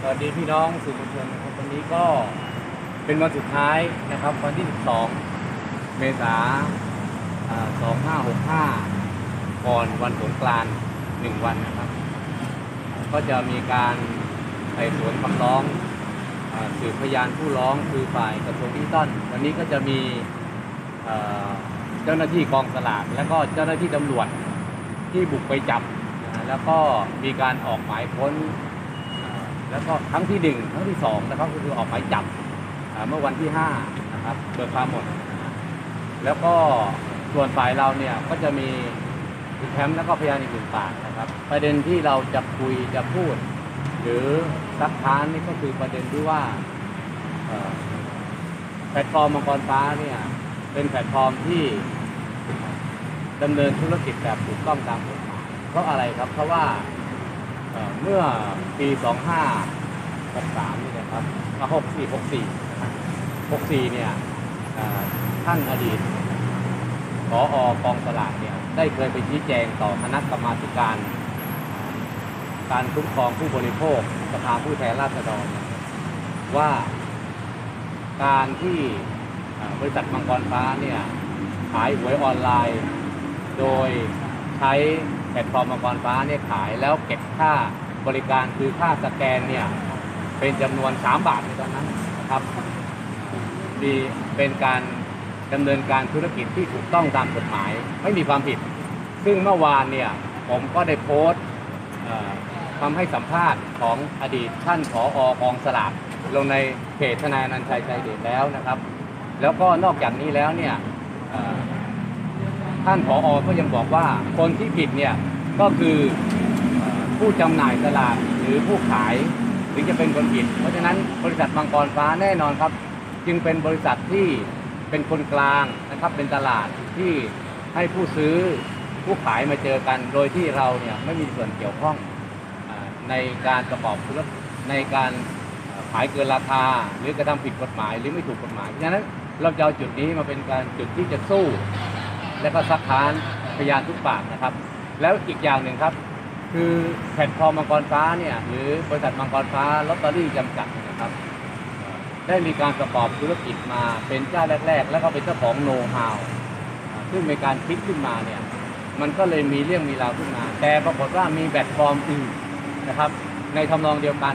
สวัสดีพี่น้องสื่อมวลชนนะครับวันนี้ก็เป็นวันสุดท้ายนะครับ วันที่ 12 เมษายน2565 ก่อนวันสงกรานต์หนึ่งวันนะครับ ก็จะมีการไต่สวนคำร้องอสืบพยานผู้ร้องคือฝ่ายกระทรวงดิจิทัลวันนี้ก็จะมีเจ้าหน้าที่กองสลากและก็เจ้าหน้าที่ตำรวจที่บุกไปจับ แล้วก็มีการออกหมายค้น แล้วก็ครั้งที่หนึ่งครั้งที่สองนะครับก็คือออกหมายจับเมื่อวันที่ห้านะครับเบิกความหมด แล้วก็ส่วนฝ่ายเราเนี่ยก็จะมีคุณแคมป์แล้วก็พยานอีกหนึ่งปากนะครับ ประเด็นที่เราจะคุยจะพูด หรือซักค้านนี่ก็คือประเด็นที่ว่าแพลตฟอร์มมังกรฟ้าเนี่ยเป็นแพลตฟอร์มที่ดำเนินธุรกิจแบบถูกต้องตามกฎหมายเพราะอะไรครับเพราะว่า เมื่อปี 2563นี่นะครับ64 64 64 เนี่ยท่านอดีตผออกองสลากเนี่ยได้เคยไปชี้แจงต่อคณะกรรมาการ การคุ้มครองผู้บริโภคสภาผู้แทนราษฎร ว่าการที่บริษัทมังกรฟ้าเนี่ยขายหวยออนไลน์ โดยใช้ พลตฟอร์มมังกรฟ้าเนี่ยขายแล้วเก็บค่าบริการคือค่าสแกนเนี่ยเป็นจำนวน 3 บาทในตอนนั้นนะครับดีเป็นการดำเนินการธุรกิจที่ถูกต้องตามกฎหมายไม่มีความผิด ซึ่งเมื่อวานเนี่ยผมก็ได้โพสต์เอ่อคำให้สัมภาษณ์ของอดีตท่านผออกองสลากลงในเพจทนายอนันชัยใจเดชแล้วนะครับ แล้วก็นอกจากนี้แล้วเนี่ย ท่านผออก็ยังบอกว่าคนที่ผิดเนี่ยก็คือผู้จำหน่ายสลากหรือผู้ขายถึงจะเป็นคนผิด เพราะฉะนั้นบริษัทมังกรฟ้าแน่นอนครับ จึงเป็นบริษัทที่เป็นคนกลางนะครับเป็นตลาดที่ให้ผู้ซื้อผู้ขายมาเจอกัน โดยที่เราเนี่ยไม่มีส่วนเกี่ยวข้องในการประกอบธุรกิจในการขายเกินราคา หรือกระทำผิดกฎหมายหรือไม่ถูกกฎหมายเพราะฉะนั้นเราจะเอาจุดนี้มาเป็นการจุดที่จะสู้ และก็ซักค้านพยานทุกปากนะครับ แล้วอีกอย่างหนึ่งครับ คือแพลตฟอร์มมังกรฟ้าเนี่ยหรือบริษัทมังกรฟ้าลอตเตอรี่จำกัดนะครับ ได้มีการประกอบธุรกิจมาเป็นเจ้าแรก ๆ แล้วก็เป็นเจ้าของโน้ตฮาวซึ่งในการคิดขึ้นมาเนี่ยมันก็เลยมีเรื่องมีราวขึ้นมา แต่ปรากฏว่ามีแพลตฟอร์มอื่นนะครับ ในทำนองเดียวกัน